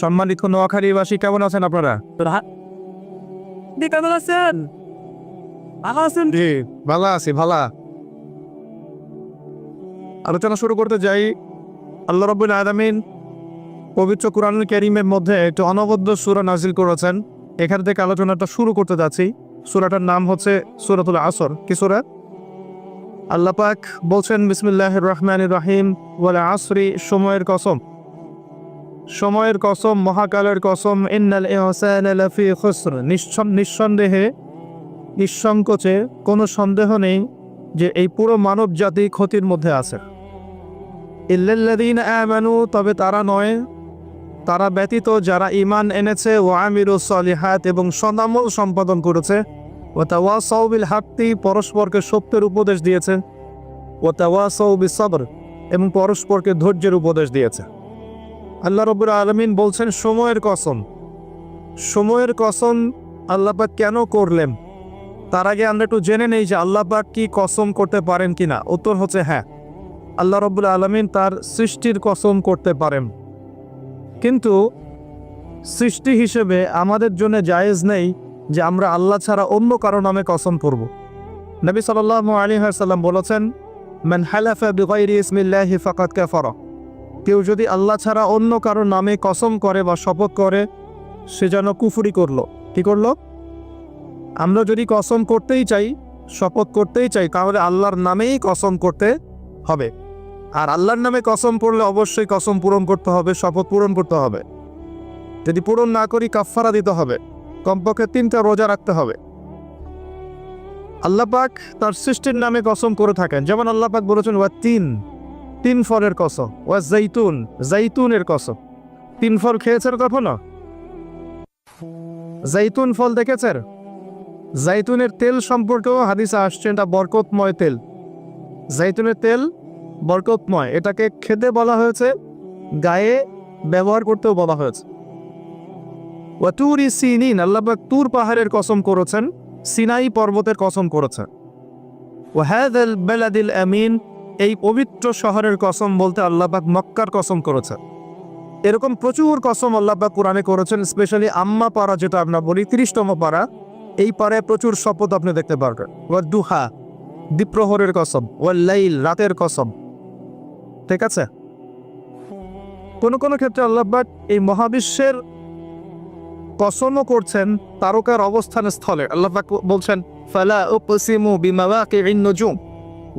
সম্মানিত নোয়াখালীবাসী কেমন আছেন আপনারা? আপনি কেমন আছেন? ভালো আছেন? জি ভালো আছি ভালো। আলোচনা শুরু করতে যাই। আল্লাহ রব্বুল আলামিন পবিত্র কোরআনুল কারীমের মধ্যে একটি অনবদ্য সূরা নাজিল করেছেন। এখান থেকে আলোচনাটা শুরু করতে যাচ্ছি। সূরাটার নাম হচ্ছে সূরাতুল আসর। কি সূরা? আল্লাহ পাক বলছেন বিসমিল্লাহির রহমানির রহিম ওয়াল আসরি সময়ের কসম। সময়ের কসম, মহাকালের কসম, ইন্নাল ইনসানা লাফি নিঃসন্দেহে, নিঃসংকোচে কোনো সন্দেহ নেই যে এই পুরো মানব জাতি ক্ষতির মধ্যে আছে। ইল্লাল্লাযীন আমানু, তবে তারা নয়। তারা ব্যতীত যারা ঈমান এনেছে ও আমিরু সলিহাত, এবং সদামল সম্পাদন করেছে। ও তাওয়াসাউ বিল হাক্তি পরস্পরকে সত্যের উপদেশ দিয়েছে। ও তাওয়াসাউ বিস সবর এবং পরস্পরকে ধৈর্যের উপদেশ দিয়েছে। আল্লাহ রব্বুল আলমিন বলছেন, সময়ের কসম। সময়ের কসম আল্লাপাক কেন করলেন? তার আগে আমরা একটু জেনে নেই যে আল্লাপাক কি কসম করতে পারেন কিনা। উত্তর হচ্ছে হ্যাঁ। আল্লাহ রব্বুল আলমিন তার সৃষ্টির কসম করতে পারেন। কিন্তু সৃষ্টি হিসেবে আমাদের জন্য জায়েজ নেই যে আমরা আল্লাহ ছাড়া অন্য কারও নামে কসম করব। নবী সাল্লাহ আলী সাল্লাম বলেছেন, মান হালাফা ইসমিল্লাহি ফাকাত কাফারা। কেউ যদি আল্লাহ ছাড়া অন্য কারও নামে কসম করে বা শপথ করে, সে যেন কুফুরি করল। কি করল? আমরা যদি কসম করতেই চাই, শপথ করতেই চাই, তাহলে আল্লাহর নামেই কসম করতে হবে। আর আল্লাহর নামে কসম পড়লে অবশ্যই কসম পূরণ করতে হবে, শপথ পূরণ করতে হবে। যদি পূরণ না করি, কাফফারা দিতে হবে। কমপক্ষে তিনটা রোজা রাখতে হবে। আল্লাহ পাক তার সৃষ্টির নামে কসম করে থাকেন। যেমন আল্লাহ পাক বলেছেন ওয়া তিন তিন ফলের কসম। ওয়া জাইতুন জাইতুনের কসম। তিন ফল খেয়েছেন কখনো? জাইতুন ফল দেখেছেন? জাইতুনের তেল সম্পর্কেও হাদিসে আসছে, এটা বরকতময় তেল। জাইতুনের তেল বরকতময়, এটাকে খেতে বলা হয়েছে, গায়ে ব্যবহার করতেও বলা হয়েছে। ওয়াতুরি সিনিন আল্লাহবাক তুর পাহাড়ের কসম করেছেন, সিনাই পর্বতের কসম করেছেন। ওয়াহাদ বেলাদিল আমিন এই পবিত্র শহরের কসম বলতে আল্লাহবাক মক্কার কসম করেছেন। এরকম প্রচুর কসম আল্লাহবাক কোরআনে করেছেন, স্পেশালি আম্মা পাড়া যেটা আমরা বলি, তিরিশতম পাড়া। এই পাড়ায় প্রচুর শপথ আপনি দেখতে পারবেন। ওয়া দুহা, দ্বীপ্রহরের কসম ওয়া লাইল, রাতের কসম। ঠিক আছে? কোন কোনো ক্ষেত্রে আল্লাহবাক এই মহাবিশ্বের কসমও করছেন, তারকার অবস্থান স্থলে আল্লাহবাক বলছেন, ফালা উকসিমু বিমাওয়াকিন নুজুম।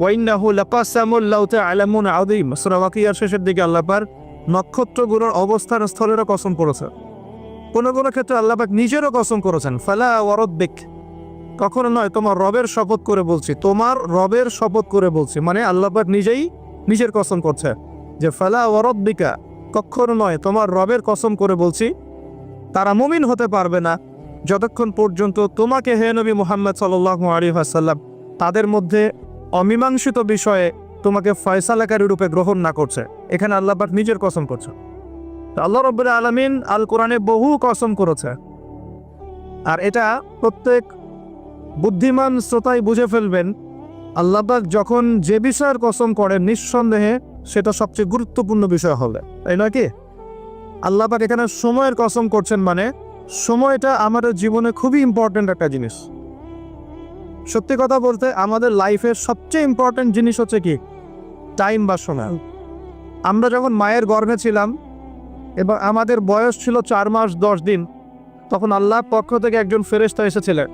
ওয়াইন্নাহু লাকাসামুল লাউ তা'লামুন আযীম। সূরা ওয়াকিয়ার শেষের দিকে আল্লাহবার নক্ষত্রগুলোর অবস্থান স্থলেরও কসম করেছেন। কোন কোন ক্ষেত্রে আল্লাহবাক নিজেরও কসম করেছেন, ফালা ওয়ারদ্দিক। কখনো নয়, তোমার রবের শপথ করে বলছি, তোমার রবের শপথ করে বলছি। মানে আল্লাহবাক নিজেই নিজের কসম করছে যে ফালা ওয়ারদ্দিকা। কখনো নয়, তোমার রবের কসম করে বলছি, তারা মুমিন হতে পারবে না। যতক্ষণ পর্যন্ত তোমাকে হে নবী মুহাম্মদ সাল্লাহ আলী আসাল্লাম তাদের মধ্যে অমীমাংসিত বিষয়ে তোমাকে ফয়সালাকারী রূপে গ্রহণ না করছে। এখানে আল্লাহবাক নিজের কসম করছে। আল্লাহ রব্বুল আলমিন আল কোরআনে বহু কসম করেছে। আর এটা প্রত্যেক বুদ্ধিমান শ্রোতাই বুঝে ফেলবেন আল্লাহবাক যখন যে বিষয়ের কসম করেন নিঃসন্দেহে সেটা সবচেয়ে গুরুত্বপূর্ণ বিষয় হবে। তাই নয় কি? আল্লাহবাক এখানে সময়ের কসম করছেন মানে সময়টা আমাদের জীবনে খুবই ইম্পর্ট্যান্ট একটা জিনিস। সত্যি কথা বলতে আমাদের লাইফের সবচেয়ে ইম্পর্ট্যান্ট জিনিস হচ্ছে কি? টাইম বা সময়। আমরা যখন মায়ের গর্ভে ছিলাম এবং আমাদের বয়স ছিল চার মাস দশ দিন, তখন আল্লাহর পক্ষ থেকে একজন ফেরেশতা এসেছিলেন।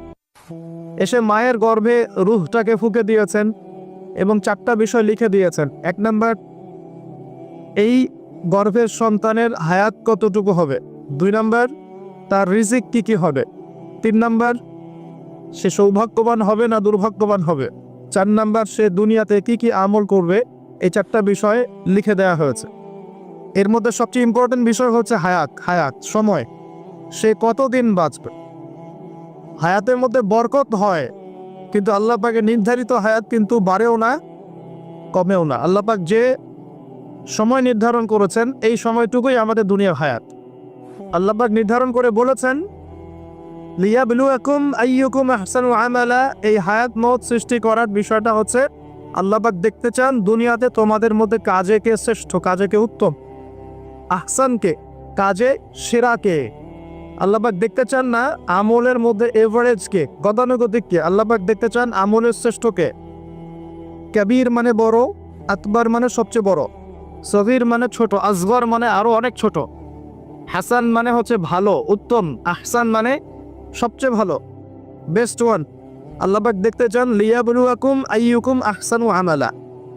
এসে মায়ের গর্ভে রুহটাকে ফুকে দিয়েছেন এবং চারটা বিষয় লিখে দিয়েছেন। এক নাম্বার, এই গর্ভের সন্তানের হায়াত কতটুকু হবে? দুই নাম্বার, তার রিজিক কি কি হবে? তিন নাম্বার সে সৌভাগ্যবান হবে না দুর্ভাগ্যবান হবে? চার নাম্বার, সে দুনিয়াতে কি কি আমল করবে? এই চারটা বিষয়ে লিখে দেওয়া হয়েছে। এর মধ্যে সবচেয়ে ইম্পর্টেন্ট বিষয় হচ্ছে হায়াত হায়াত, সময়। সে কতদিন বাঁচবে? হায়াতের মধ্যে বরকত হয়, কিন্তু আল্লাহ পাকের নির্ধারিত হায়াত কিন্তু বাড়েও না, কমেও না। আল্লাহ পাক যে সময় নির্ধারণ করেছেন, এই সময়টুকুই আমাদের দুনিয়ার হায়াত। আল্লাহ পাক নির্ধারণ করে বলেছেন লিয়াবলুয়াকুম আইয়ুকুম আহসানু আমালা। এই হায়াত মত সৃষ্টি করার বিষয়টা হচ্ছে আল্লাহ পাক দেখতে চান দুনিয়াতে তোমাদের মধ্যে কাজে কে শ্রেষ্ঠ, কাজে কে উত্তম? আহসানকে কাজে সেরাকে আল্লাহবাক দেখতে চান না আমলের মধ্যে এভারেজকে গতানুগতিককে আল্লাহবাক দেখতে চান আমলের শ্রেষ্ঠকে কবির মানে বড়, আকবর মানে সবচেয়ে বড়, সগির মানে ছোট, আসগর মানে আরও অনেক ছোট। হাসান মানে হচ্ছে ভালো, উত্তম, আহসান মানে সবচেয়ে ভালো বেস্ট ওয়ান আল্লাহবাক দেখতে চান, লিয়াবুলুয়াকুম আইয়ুকুম আহসানু আমালা।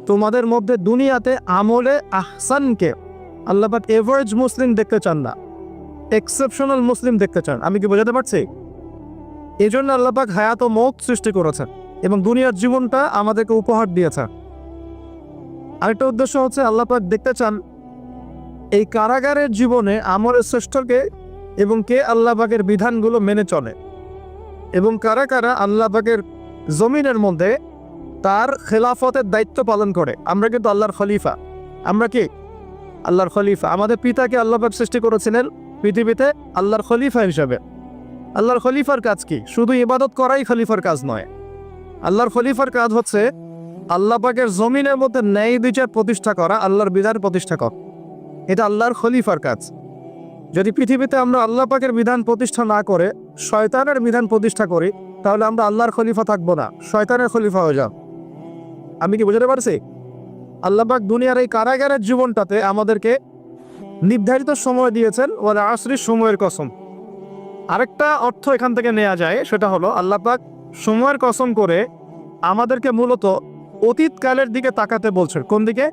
তোমাদের মধ্যে দুনিয়াতে আমলে আহসানকে আল্লাহবাক এভারেজ মুসলিম দেখতে চান না এক্সেপশনাল মুসলিম দেখতে চান। আমি কি বোঝাতে পারছি? এই জন্য আল্লাহবাক হায়াত ও মৌত সৃষ্টি করেছেন এবং দুনিয়ার জীবনটা আমাদেরকে উপহার দিয়েছেন। আরেকটা উদ্দেশ্য হচ্ছে, আল্লাপাক দেখতে চান, এই কারাগারের জীবনে আমলের শ্রেষ্ঠকে এবং কে আল্লাহবাগের বিধানগুলো মেনে চলে? এবং কারা কারা আল্লাহবাগের জমিনের মধ্যে তার খেলাফতের দায়িত্ব পালন করে? আমরা কিন্তু আল্লাহর খলিফা। আমরা কি? আল্লাহর খলিফা। আমাদের পিতাকে আল্লাহবাগ সৃষ্টি করেছিলেন? পৃথিবীতে আল্লাহর খলিফা হিসাবে। আল্লাহর খলিফার কাজ কি? শুধু ইবাদত করাই খলিফার কাজ নয়। আল্লাহর খলিফার কাজ হচ্ছে আল্লাহ পাকের জমিনের মধ্যে ন্যায় বিচার প্রতিষ্ঠা করা, আল্লাহর বিধান প্রতিষ্ঠা করা। এটা আল্লাহর খলিফার কাজ। যদি পৃথিবীতে আমরা আল্লাহ পাকের বিধান প্রতিষ্ঠা না করে, শয়তানের বিধান প্রতিষ্ঠা করি, তাহলে আমরা আল্লাহর খলিফা থাকব না, শয়তানের খলিফা হয়ে যাব। আমি কি বুঝতে পারছি? আল্লাহ পাক দুনিয়ার এই কারাগারের জীবনটাতে আমাদেরকে নির্ধারিত সময় দিয়েছেন ওরা আশ্রির সময়ের কসম। আরেকটা অর্থ এখান থেকে নেওয়া যায়, সেটা হলো আল্লাহ পাক সময়ের কসম করে আমাদেরকে মূলত অতীতকালের দিকে তাকাতে বলছেন। কোন দিকে?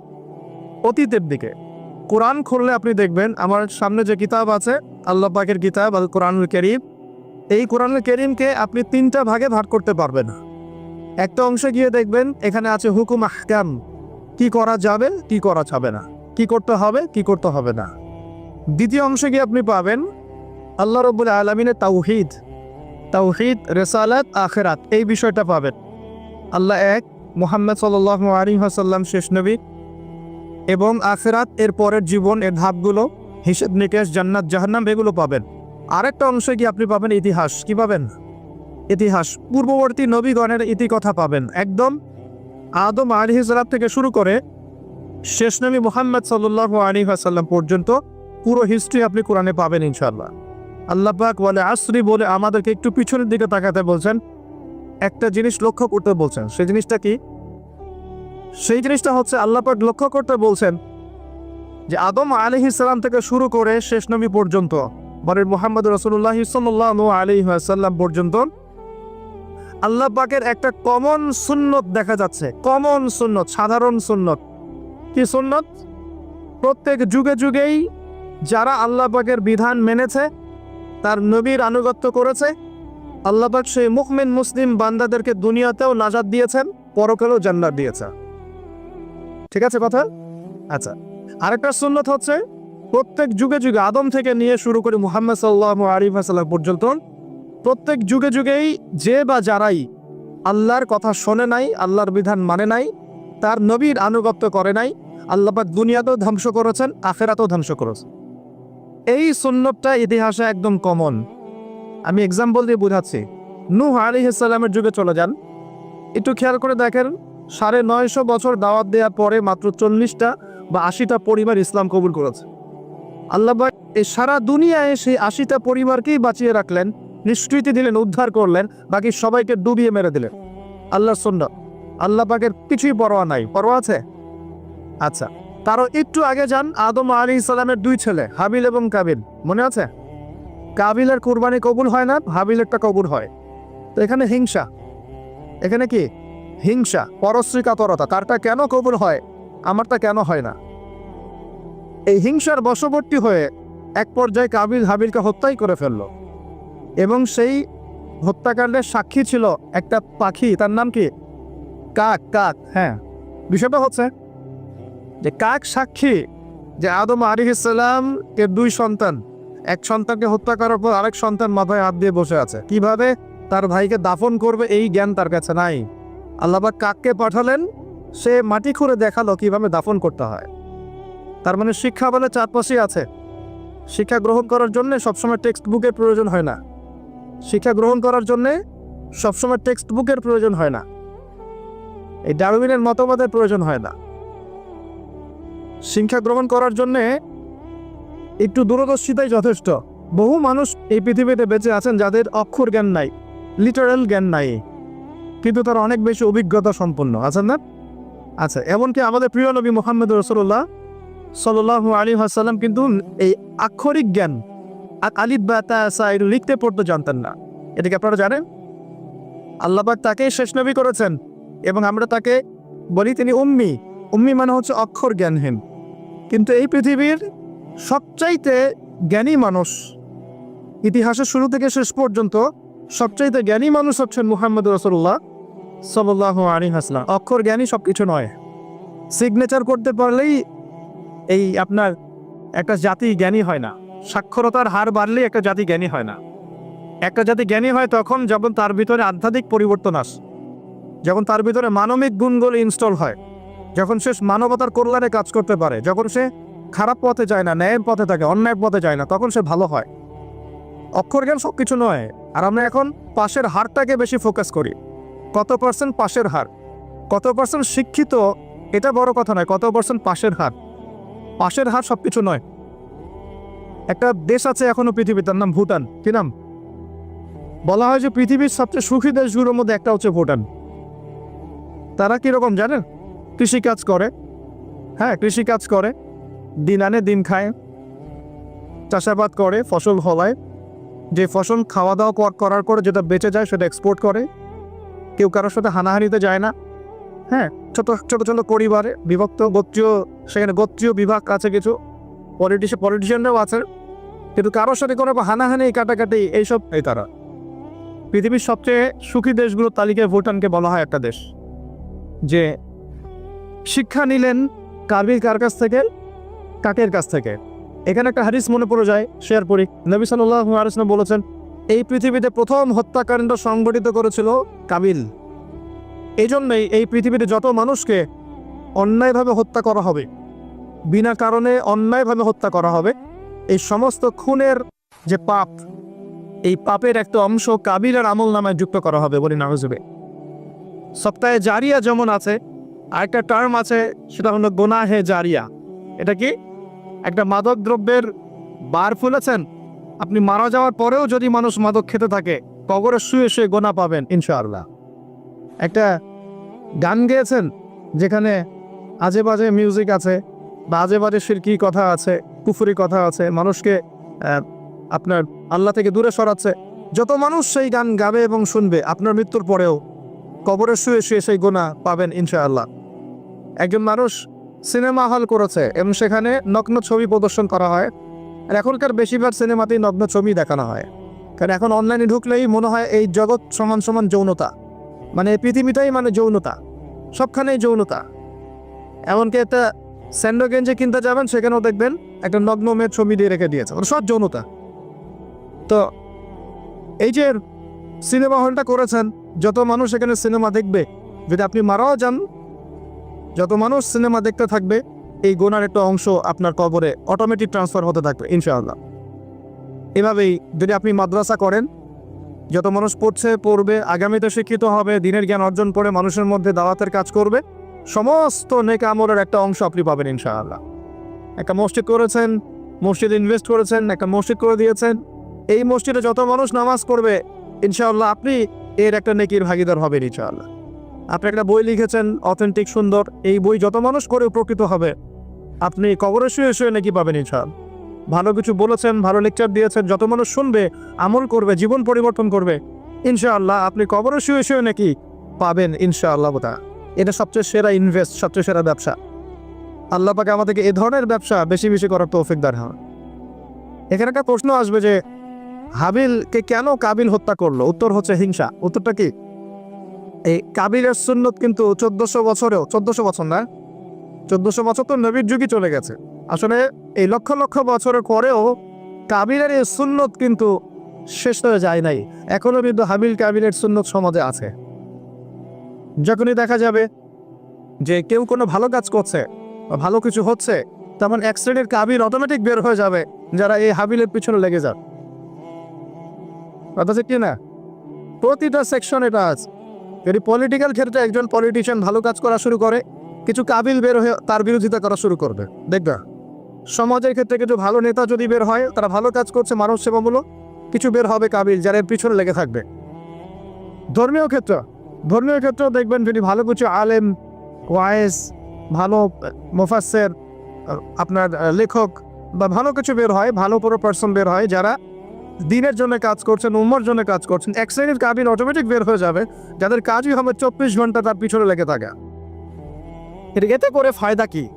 অতীতের দিকে। কোরআন খুললে আপনি দেখবেন, আমার সামনে যে কিতাব আছে, আল্লাহ পাকের কিতাব, আল কোরআনুল করিম, এই কোরআনুল করিমকে আপনি তিনটা ভাগে ভাগ করতে পারবেন। একটা অংশে গিয়ে দেখবেন, এখানে আছে হুকুম আহকাম, কি করা যাবে, কি করা যাবে না। কি করতে হবে, কি করতে হবে না। দ্বিতীয় অংশে গিয়ে আপনি পাবেন, আল্লাহ রব্বুল আলমিনের তাওহিদ তাওহিদ, রেসালাত, আখেরাত, এই বিষয়টা পাবেন। আল্লাহ এক, মোহাম্মদ সাল্লাহ আলী হাসাল্লাম শেষ নবী এবং আখেরাত এর পরের জীবন এর ধাপগুলো, হিসেব নিকেশ, জান্নাত, জাহান্নাম, এগুলো পাবেন। আরেকটা অংশে কি আপনি পাবেন? ইতিহাস। কি পাবেন? ইতিহাস। পূর্ববর্তী নবীগণের ইতিকথা পাবেন। একদম আদম আলী হিসালাম থেকে শুরু করে শেষ নবী মোহাম্মদ সাল্লাহ আলী হাসাল্লাম পর্যন্ত পুরো হিস্ট্রি আপনি কোরআনে পাবেন ইনশাল্লাহ আল্লাহ পাক বলে আসরি বলে আমাদেরকে একটু পিছনের দিকে তাকাতে বলছেন। একটা জিনিস লক্ষ্য করতে বলছেন। সেই জিনিসটা কি? সেই জিনিসটা হচ্ছে আল্লাহ পাক লক্ষ্য করতে বলছেন যে আদম আলী ইসলাম থেকে শুরু করে শেষ নবী পর্যন্ত মানে মোহাম্মদ রসুল্লাহ সাল্লাহ আলী সাল্লাম পর্যন্ত আল্লাহ পাকের একটা কমন সুন্নত দেখা যাচ্ছে। কমন সুন্নত, সাধারণ সুন্নত। কি সুন্নত? প্রত্যেক যুগে যুগেই যারা আল্লাহ পাকের বিধান মেনেছে, তার নবীর আনুগত্য করেছে আল্লাপাক সেই মুকমিন মুসলিম বান্দাদেরকে দুনিয়াতেও নাজাদ দিয়েছেন, পরকালেও জান্নাত দিয়েছে ঠিক আছে কথা? আচ্ছা আরেকটা সুন্নত হচ্ছে, প্রত্যেক যুগে যুগে আদম থেকে নিয়ে শুরু করে মুহাম্মদ সাল্লাহ আরিফ সাল্লাম পর্যন্ত, প্রত্যেক যুগে যুগেই যে বা যারাই আল্লাহর কথা শোনে নাই, আল্লাহর বিধান মানে নাই, তার নবীর আনুগত্য করে নাই আল্লাপাক দুনিয়াতেও ধ্বংস করেছেন, আখেরাতেও ধ্বংস করেছেন। এই সুন্নতটা ইতিহাসে একদম কমন আমি এক্সাম্পল দিয়ে বোঝাচ্ছি। নূহ আলী ইসলামের যুগে চলে যান। একটু খেয়াল করে দেখেন সাড়ে নয়শো বছর দাওয়াত দেওয়ার পরে মাত্র চল্লিশটা বা আশিটা পরিবার ইসলাম কবুল করেছে। আল্লাহ এই সারা দুনিয়ায় সেই আশিটা পরিবারকেই বাঁচিয়ে রাখলেন, নিষ্কৃতি দিলেন, উদ্ধার করলেন, বাকি সবাইকে ডুবিয়ে মেরে দিলেন। আল্লাহ সন্ন্য আল্লাহ পাকের কিছুই পরোয়া নাই। পরোয়া আছে? আচ্ছা। তারও একটু আগে যান আদম আলী ইসলামের দুই ছেলে, হাবিল এবং কাবিল। মনে আছে? কাবিলের কোরবানি কবুল হয় না, হাবিলেরটা কবুল হয়। তো এখানে হিংসা। এখানে কি? হিংসা পরশ্রী কাতরতা তারটা কেন কবুল হয়? আমারটা কেন হয় না? এই হিংসার বশবর্তী হয়ে এক পর্যায়ে কাবিল হাবিলকে হত্যাই করে ফেলল। এবং সেই হত্যাকাণ্ডের সাক্ষী ছিল একটা পাখি, তার নাম কি? কাক কাক হ্যাঁ। বিষয়টা হচ্ছে যে কাক সাক্ষী যে আদম আলী ইসলাম এর দুই সন্তান, এক সন্তানকে হত্যা করার পর আরেক সন্তান মাথায় হাত দিয়ে বসে আছে। কীভাবে? তার ভাইকে দাফন করবে, এই জ্ঞান তার কাছে নাই। আল্লাহবাক কাককে পাঠালেন, সে মাটি খুঁড়ে দেখাল কীভাবে দাফন করতে হয়। তার মানে শিক্ষা বলে চারপাশেই আছে। শিক্ষা গ্রহণ করার জন্য সবসময় টেক্সট বুকের প্রয়োজন হয় না। শিক্ষা গ্রহণ করার জন্য সবসময় টেক্সট বুকের প্রয়োজন হয় না। এই ডারউইনের মতবাদের প্রয়োজন হয় না। শিক্ষা গ্রহণ করার জন্যে একটু দূরদর্শিতাই যথেষ্ট। বহু মানুষ এই পৃথিবীতে বেঁচে আছেন যাদের অক্ষর জ্ঞান নাই, লিটারাল জ্ঞান নাই। কিন্তু তারা অনেক বেশি অভিজ্ঞতা সম্পন্ন, আছেন না? আচ্ছা এমনকি আমাদের প্রিয় নবী মোহাম্মদ রসুল্লাহ সাল্লাহ আলী হাসাল্লাম কিন্তু এই আক্ষরিক জ্ঞান আলিফ বা তা লিখতে পড়তে জানতেন না। এটা কি আপনারা জানেন? আল্লাহবাক তাকেই শেষ নবী করেছেন এবং আমরা তাকে বলি তিনি উম্মি। উম্মি মানে হচ্ছে অক্ষর জ্ঞানহীন। কিন্তু এই পৃথিবীর সবচাইতে জ্ঞানী মানুষ, ইতিহাসের শুরু থেকে শেষ পর্যন্ত সবচাইতে জ্ঞানী মানুষ হচ্ছেন মুহাম্মদ রসুল্লাহ সাল্লাহ হাসলাম অক্ষর জ্ঞানই সব কিছু নয়। সিগনেচার করতে পারলেই এই আপনার একটা জাতি জ্ঞানী হয় না। সাক্ষরতার হার বাড়লেই একটা জাতি জ্ঞানী হয় না। একটা জাতি জ্ঞানী হয় তখন যখন তার ভিতরে আধ্যাত্মিক পরিবর্তন আসে। যখন তার ভিতরে মানবিক গুণগুলো ইনস্টল হয়। যখন সে মানবতার কল্যাণে কাজ করতে পারে। যখন সে খারাপ পথে যায় না, ন্যায়ের পথে থাকে, অন্যায়ের পথে যায় না, তখন সে ভালো হয়। অক্ষর জ্ঞান সব কিছু নয়। আর আমরা এখন পাশের হারটাকে বেশি ফোকাস করি। কত পার্সেন্ট পাশের হার? কত পার্সেন্ট শিক্ষিত? এটা বড় কথা নয়, কত পার্সেন্ট পাশের হার? পাশের হার সব কিছু নয়। একটা দেশ আছে এখনও পৃথিবী তার নাম ভুটান। কি নাম? বলা হয় যে পৃথিবীর সবচেয়ে সুখী দেশগুলোর মধ্যে একটা হচ্ছে ভুটান। তারা কীরকম জানেন? কৃষিকাজ করে। হ্যাঁ কৃষিকাজ করে। দিন আনে, দিন খায়। চাষাবাদ করে, ফসল ফলায়। যে ফসল খাওয়া দাওয়া কর- করার পরে যেটা বেঁচে যায় সেটা এক্সপোর্ট করে। কেউ কারোর সাথে হানাহানিতে যায় না। হ্যাঁ ছোট ছোট ছোট পরিবারে বিভক্ত গোত্রীয়, সেখানে গোত্রীয় বিভাগ আছে কিছু। পলিটিশিয়ান পলিটিশিয়ানরাও আছে। কিন্তু কারোর সাথে কোনো হানাহানি, কাটাকাটি এইসব এই তারা। পৃথিবীর সবচেয়ে সুখী দেশগুলোর তালিকায় ভুটানকে বলা হয় একটা দেশ। যে শিক্ষা নিলেন কার্বির কার কাছ থেকে? কাকের কাছ থেকে? এখানে একটা হারিস মনে পড়ে যায়, শেয়ার করি। নবী সাল্লাহ আলিয়াম বলেছেন এই পৃথিবীতে প্রথম হত্যাকাণ্ড সংগঠিত করেছিল কাবিল। এই জন্যই এই পৃথিবীতে যত মানুষকে অন্যায়ভাবে হত্যা করা হবে, বিনা কারণে অন্যায়ভাবে হত্যা করা হবে, এই সমস্ত খুনের যে পাপ, এই পাপের একটা অংশ কাবিলের আমল নামায় যুক্ত করা হবে বলে নাগজবে সপ্তাহে জারিয়া যেমন আছে, আরেকটা টার্ম আছে, সেটা হলো গোনাহে জারিয়া। এটা কি? একটা মাদক দ্রব্যের বার ফুলেছেন? আপনি মারা যাওয়ার পরেও যদি মানুষ মাদক খেতে থাকে, কবরে শুয়ে শুয়ে গোনা পাবেন, ইনশাআল্লাহ। একটা গান গেয়েছেন, যেখানে আজে বাজে মিউজিক আছে, বা আজে বাজে সিরকি কথা আছে, কুফুরি কথা আছে, মানুষকে আপনার আল্লাহ থেকে দূরে সরাচ্ছে। যত মানুষ সেই গান গাবে এবং শুনবে, আপনার মৃত্যুর পরেও কবরে শুয়ে শুয়ে সেই গোনা পাবেন, ইনশাআল্লাহ। একজন মানুষ সিনেমা হল করেছে, এবং সেখানে নগ্ন ছবি প্রদর্শন করা হয়। আর এখনকার বেশিরভাগ সিনেমাতেই নগ্ন ছবি দেখানো হয়। কারণ এখন অনলাইনে ঢুকলেই মনে হয় এই জগৎ সমান সমান যৌনতা। মানে পৃথিবীটাই মানে যৌনতা। সবখানেই যৌনতা। এমনকি একটা স্যান্ডো গেঞ্জি কিনতে যাবেন, সেখানেও দেখবেন একটা নগ্ন মেয়ের ছবি দিয়ে রেখে দিয়েছে। মানে সব যৌনতা। তো এই যে সিনেমা হলটা করেছেন, যত মানুষ এখানে সিনেমা দেখবে, যদি আপনি মারাও যান, যত মানুষ সিনেমা দেখতে থাকবে এই গোনার একটা অংশ আপনার কবরে অটোমেটিক ট্রান্সফার হতে থাকবে, ইনশাআল্লাহ। এভাবেই যদি আপনি মাদ্রাসা করেন, যত মানুষ পড়ছে, পড়বে, আগামীতে শিক্ষিত হবে, দিনের জ্ঞান অর্জন করে মানুষের মধ্যে দাওয়াতের কাজ করবে, সমস্ত নেক আমলের একটা অংশ আপনি পাবেন, ইনশাআল্লাহ। একটা মসজিদ করেছেন, মসজিদ ইনভেস্ট করেছেন, একটা মসজিদ করে দিয়েছেন, এই মসজিদে যত মানুষ নামাজ পড়বে, ইনশাআল্লাহ আপনি এর একটা নেকির ভাগিদার হবেন, ইনশাআল্লাহ। আপনি একটা বই লিখেছেন অথেন্টিক সুন্দর, এই বই যত মানুষ করে উপকৃত হবে আপনি কবরে শুয়ে শুয়ে নাকি পাবেন ইনশাআল্লাহ। ভালো কিছু বলেছেন, ভালো লেকচার দিয়েছেন, যত মানুষ শুনবে, আমল করবে, জীবন পরিবর্তন করবে, ইনশাআল্লাহ আপনি কবরে শুয়ে শুয়ে নাকি পাবেন ইনশাআল্লাহ বোধা এটা সবচেয়ে সেরা ইনভেস্ট সবচেয়ে সেরা ব্যবসা। আল্লাহ পাকে আমাদেরকে এ ধরনের ব্যবসা বেশি বেশি করার তৌফিক হয় এখানে একটা প্রশ্ন আসবে যে, হাবিলকে কেন কাবিল হত্যা করল? উত্তর হচ্ছে হিংসা। উত্তরটা কি? এই কাবিলের সুন্নত কিন্তু চোদ্দশো বছরেও, চোদ্দশো বছর না? চোদ্দশো বছর তো নবীর যুগই চলে গেছে। আসলে এই লক্ষ লক্ষ বছরের পরেও কাবিলের এই সুন্নত কিন্তু শেষ হয়ে যায় নাই। এখনও কিন্তু হাবিল কাবিলের সুন্নত সমাজে আছে। যখনই দেখা যাবে যে কেউ কোনো ভালো কাজ করছে বা ভালো কিছু হচ্ছে তেমন এক শ্রেণির কাবিল অটোমেটিক বের হয়ে যাবে, যারা এই হাবিলের পিছনে লেগে যাবে। কথা কি না? প্রতিটা সেকশন এটা আছে যদি পলিটিক্যাল ক্ষেত্রে একজন পলিটিশিয়ান ভালো কাজ করা শুরু করে কিছু কাবিল বের হয়ে তার বিরোধিতা করা শুরু করবে। দেখবা, সমাজের ক্ষেত্রে কিছু ভালো নেতা যদি বের হয়, তারা ভালো কাজ করছে মানব সেবামূলক, কিছু বের হবে কাবিল যারা পিছনে লেগে থাকবে। ধর্মীয় ক্ষেত্র, ধর্মীয় ক্ষেত্রেও দেখবেন যদি ভালো কিছু আলেম, ওয়াইস, ভালো মোফাসের আপনার লেখক বা ভালো কিছু বের হয়, ভালো পুরো পার্সন বের হয়, যারা দিনের জন্য কাজ করছেন, উম্মার জন্য কাজ করছেন, এক শ্রেণির কাবিল অটোমেটিক বের হয়ে যাবে, যাদের কাজই হবে চব্বিশ ঘণ্টা তার পিছনে লেগে থাকা। এতে করে ফায়দা কি?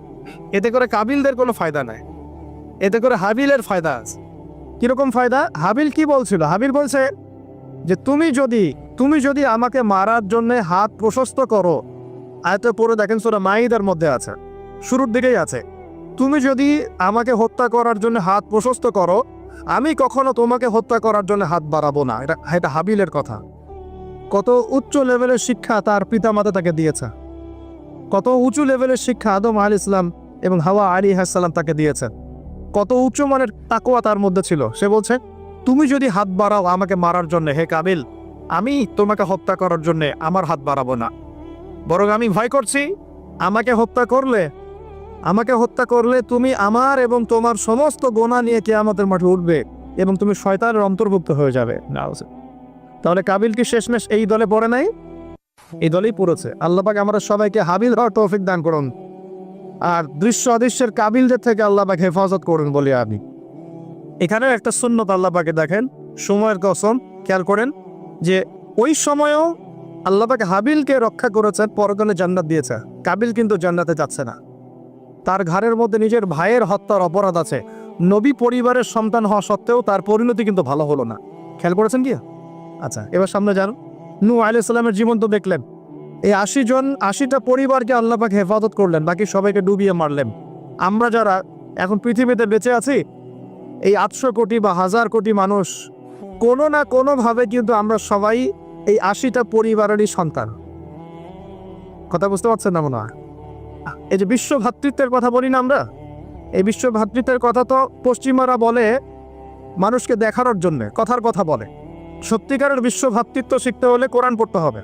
এতে করে কাবিলদের কোনো ফায়দা নাই। এতে করে হাবিলের ফায়দা আছে। কীরকম ফায়দা? হাবিল কি বলছিল? হাবিল বলছে যে, তুমি যদি তুমি যদি আমাকে মারার জন্য হাত প্রশস্ত করো, আয়তে পরে দেখেন সোরা মাইদার মধ্যে আছে। শুরুর দিকেই আছে। তুমি যদি আমাকে হত্যা করার জন্য হাত প্রশস্ত করো, আমি কখনো তোমাকে হত্যা করার জন্য হাত বাড়াবো না। এটা এটা হাবিলের কথা। কত উচ্চ লেভেলের শিক্ষা তার পিতামাতা তাকে দিয়েছে। কত উঁচু লেভেলের শিক্ষা আদম আল ইসলাম এবং হাওয়া আলী হাসালাম তাকে দিয়েছেন। কত উচ্চ মানের তাকোয়া তার মধ্যে ছিল। সে বলছে, তুমি যদি হাত বাড়াও আমাকে মারার জন্য, হে কাবিল, আমি তোমাকে হত্যা করার জন্য আমার হাত বাড়াবো না। বরং আমি ভয় করছি, আমাকে হত্যা করলে, আমাকে হত্যা করলে তুমি আমার এবং তোমার সমস্ত গোনা নিয়ে কে আমাদের মাঠে উঠবে এবং তুমি শয়তানের অন্তর্ভুক্ত হয়ে যাবে। না তাহলে কাবিল কি শেষমেশ এই দলে পড়ে নাই? এই দলেই পড়েছে। আল্লাপাক আমরা সবাইকে হাবিল হওয়ার তৌফিক দান করুন। আর দৃশ্য অদৃশ্যের কাবিলদের থেকে আল্লাপাক হেফাজত করুন বলি আমি। এখানেও একটা সুন্নত আল্লাহ পাকে দেখেন, সময়ের কসম, খেয়াল করেন যে ওই সময়ও আল্লাহ পাক হাবিলকে রক্ষা করেছেন পরগনে জান্নাত দিয়েছে। কাবিল কিন্তু জান্নাতে যাচ্ছে না। তার ঘাড়ের মধ্যে নিজের ভাইয়ের হত্যার অপরাধ আছে। নবী পরিবারের সন্তান হওয়া সত্ত্বেও তার পরিণতি কিন্তু ভালো হলো না। খেয়াল করেছেন কি? আচ্ছা এবার সামনে যান। নু আলাইসাল্লামের জীবন তো দেখলেন। এই আশি জন, আশিটা পরিবারকে আল্লাহ পাক হেফাজত করলেন, বাকি সবাইকে ডুবিয়ে মারলেন। আমরা যারা এখন পৃথিবীতে বেঁচে আছি, এই আটশো কোটি বা হাজার কোটি মানুষ, কোনো না কোনোভাবে কিন্তু আমরা সবাই এই আশিটা পরিবারেরই সন্তান। কথা বুঝতে পারছেন না মনে হয়? এই যে বিশ্ব ভ্রাতৃত্বের কথা বলি না আমরা? এই বিশ্ব ভ্রাতৃত্বের কথা তো পশ্চিমারা বলে মানুষকে দেখানোর জন্যে, কথার কথা বলে। সত্যিকারের বিশ্ব ভ্রাতৃত্ব শিখতে হলে কোরআন পড়তে হবে।